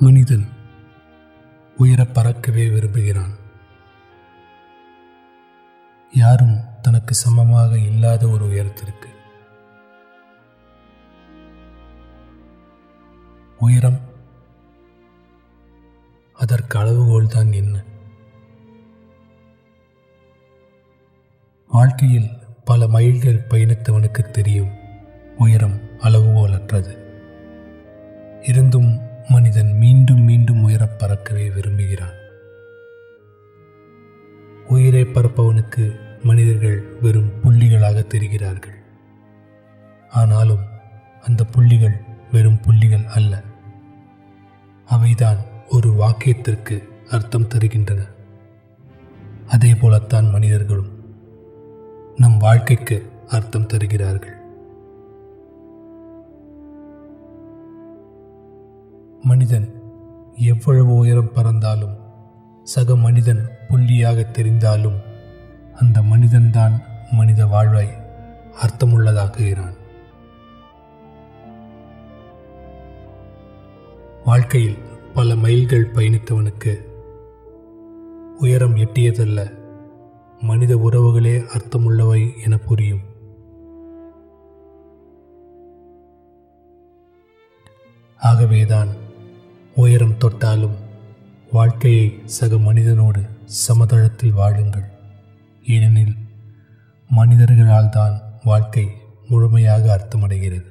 மனிதன் உயர பறக்கவே விரும்புகிறான். யாரும் தனக்கு சமமாக இல்லாத ஒரு உயரத்திற்கு. உயரம் அதற்கு அளவுகோல் தான் என்ன? வாழ்க்கையில் பல மைல்கள் பயணித்தவனுக்கு தெரியும் உயரம் பார்க்கவே விரும்புகிறான். உயிரை பறப்பவனுக்கு மனிதர்கள் வெறும் புள்ளிகளாக தெரிகிறார்கள். ஆனாலும் அந்த புள்ளிகள் வெறும் புள்ளிகள் அல்ல. அவைதான் ஒரு வாக்கியத்திற்கு அர்த்தம் தருகின்றன. அதே போலத்தான் மனிதர்களும் நம் வாழ்க்கைக்கு அர்த்தம் தருகிறார்கள். மனிதன் எவ்வளவு உயரம் பறந்தாலும் சக மனிதன் புள்ளியாக தெரிந்தாலும் அந்த மனிதன்தான் மனித வாழ்வை அர்த்தமுள்ளதாக்குகிறான். வாழ்க்கையில் பல மைல்கள் பயணித்தவனுக்கு உயரம் எட்டியதல்ல மனித உறவுகளே அர்த்தமுள்ளவை என புரியும். ஆகவேதான் உயரம் தொட்டாலும் வாழ்க்கையை சக மனிதனோடு சமதளத்தில் வாழுங்கள். ஏனெனில் மனிதர்களால் தான் வாழ்க்கை முழுமையாக அர்த்தமடைகிறது.